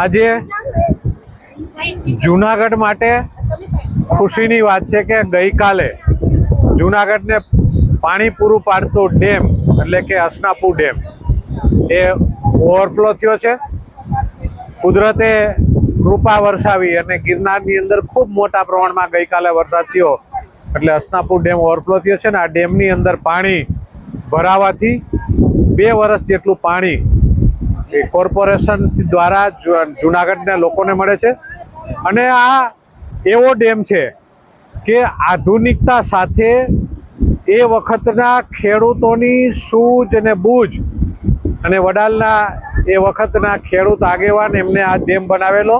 આજે જુનાગઢ માટે ખુશીની વાત છે કે ગઈકાલે જુનાગઢને પાણી પૂરું પાડતો ડેમ, એટલે કે હસનાપુર ડેમ, એ ઓવરફ્લો થયો છે. કુદરતે કૃપા વરસાવી અને ગિરનારની અંદર ખૂબ મોટા પ્રમાણમાં ગઈકાલે વરસાદ થયો, એટલે હસનાપુર ડેમ ઓવરફ્લો થયો છે ને આ ડેમની અંદર પાણી ભરાવાથી બે વર્ષ જેટલું પાણી એ કોર્પોરેશન દ્વારા જુનાગઢના લોકોને મળે છે. અને આ એવો ડેમ છે કે આધુનિકતા સાથે એ વખતના ખેડૂતોની સૂઝ અને બૂજ અને વડાલના એ વખતના ખેડૂત આગેવાન એમને આ ડેમ બનાવેલો.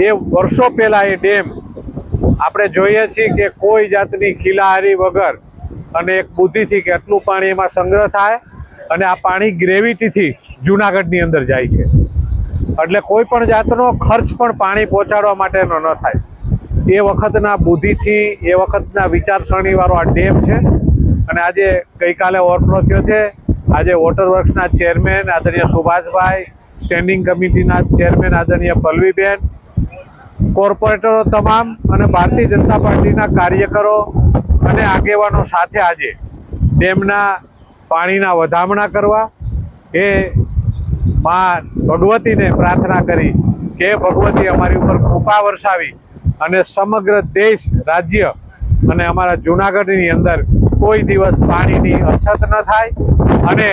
એ વર્ષો પહેલા એ ડેમ આપણે જોઈએ છીએ કે કોઈ જાતની ખીલાહારી વગર અને એક બુદ્ધિથી કે આટલું પાણી એમાં સંગ્રહ થાય અને આ પાણી ગ્રેવિટીથી જુનાગઢની અંદર જાય છે. એટલે કોઈ પણ જાતનો ખર્ચ પણ પાણી પહોંચાડવા માટેનો ન થાય. એ વખતના બુદ્ધિથી, એ વખતના વિચારસરણીવાળો આ ડેમ છે. અને આજે ગઈકાલે ઓવરફ્લો થયો છે. આજે વોટર વર્ક્સના ચેરમેન આદરણીય સુભાષભાઈ, સ્ટેન્ડિંગ કમિટીના ચેરમેન આદરણીય પલ્લવીબેન કોર્પોરેટરો તમામ અને ભારતીય જનતા પાર્ટીના કાર્યકરો અને આગેવાનો સાથે આજે ડેમના પાણીના વધામણા કરવા. એ માં ભગવતીને પ્રાર્થના કરી કે ભગવતી અમારી ઉપર કૃપા વરસાવી અને સમગ્ર દેશ, રાજ્ય અને અમારા જૂનાગઢની અંદર કોઈ દિવસ પાણીની અછત ન થાય અને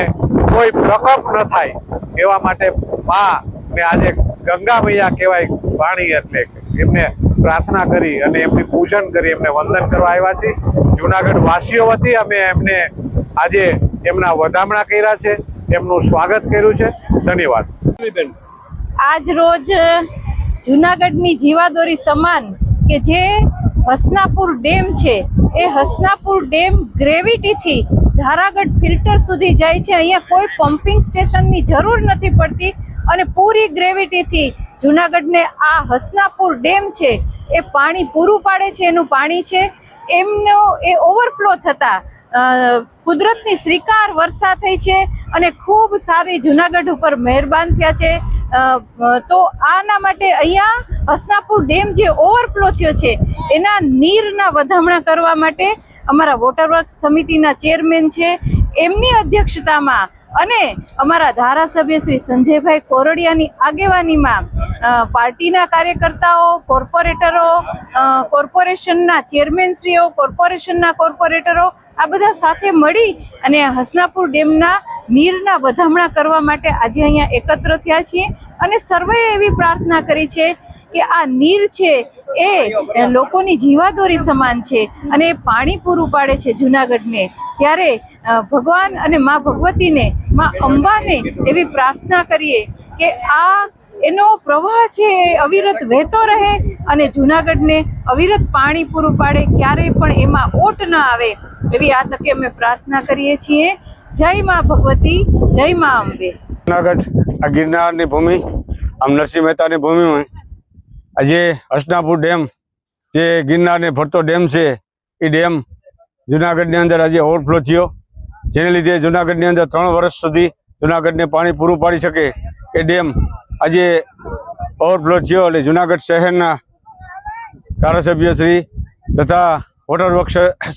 કોઈ પ્રકોપ ન થાય એવા માટે માં ને આજે ગંગા મૈયા કહેવાય પાણી એટલે એમને પ્રાર્થના કરી અને એમની પૂજન કરી, એમને વંદન કરવા આવ્યા છીએ. જુનાગઢ વાસીઓ વતી અમે એમને આજે એમના વધામણા કર્યા છે. એમનું સ્વાગત કર્યું છે. ધન્યવાદ. આજ રોજ જુનાગઢની જીવાદોરી સમાન કે જે હસનાપુર ડેમ છે એ હસનાપુર ડેમ ગ્રેવિટીથી ધારાગઢ ફિલ્ટર સુધી જાય છે. અહીંયા કોઈ પમ્પિંગ સ્ટેશનની જરૂર નથી પડતી અને પૂરી ગ્રેવિટીથી જુનાગઢને આ હસનાપુર ડેમ છે એ પાણી પૂરું પાડે છે એનું પાણી છે. એમનો એ ઓવરફ્લો થતા કુદરતની શ્રીકાર વર્ષા થઈ છે. અને ખૂબ સારી જુનાગઢ ઉપર મહેરબાન થયા છે. તો આના માટે અહીંયા હસનાપુર ડેમ જે ઓવરફ્લો થયો છે, એના નીરના વધામણા કરવા માટે અમારા વોટર વર્ક્સ સમિતિના ચેરમેન છે. એમની અધ્યક્ષતામાં અને અમારા ધારાસભ્ય શ્રી સંજયભાઈ કોરડિયાની આગેવાનીમાં પાર્ટીના કાર્યકર્તાઓ, કોર્પોરેટરો કોર્પોરેશનના ચેરમેનશ્રીઓ, કોર્પોરેશનના કોર્પોરેટરો આ બધા સાથે મળી અને હસનાપુર ડેમના નીરના વધામણા કરવા માટે આજે અહીંયા એકત્ર થયા છીએ અને સર્વેએ એવી પ્રાર્થના કરી છે કે આ નીર છે એ લોકોની જીવાદોરી સમાન છે અને એ પાણી પૂરું પાડે છે જુનાગઢને. ત્યારે ભગવાન અને મા ભગવતીને, મા અંબાને એવી પ્રાર્થના કરીએ કે આ એનો પ્રવાહ છે એ અવિરત વહેતો રહે અને જુનાગઢને અવિરત પાણી પૂરું પાડે, ક્યારેય પણ એમાં ઓટ ન આવે એવી આ તકે અમે પ્રાર્થના કરીએ છીએ. જય માં ભગવતી, જય માં અંબે. જુનાગઢ, આ ગિરનારની ભૂમિ, આમ નરસિંહ મહેતાની ભૂમિમાં. આજે હસનાપુર ડેમ, જે ગિરનારને ભરતો ડેમ છે એ ડેમ જુનાગઢની અંદર આજે ઓવરફ્લો થયો. જેને લીધે જુનાગઢની અંદર ત્રણ વર્ષ સુધી જુનાગઢને પાણી પૂરું પાડી શકે એ ડેમ આજે ઓવરફ્લો થયો એટલે જુનાગઢ શહેરના ધારાસભ્યશ્રી તથા વોટર વર્ક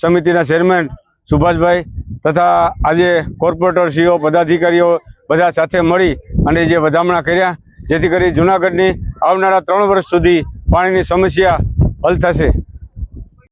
સમિતિના ચેરમેન સુભાષભાઈ તથા આજે કોર્પોરેટરશ્રીઓ પદાધિકારીઓ બધા સાથે મળી અને જે વધામણા કર્યા, જેથી કરી જુનાગઢની આવનારા ત્રણ વર્ષ સુધી પાણીની સમસ્યા હલ થશે.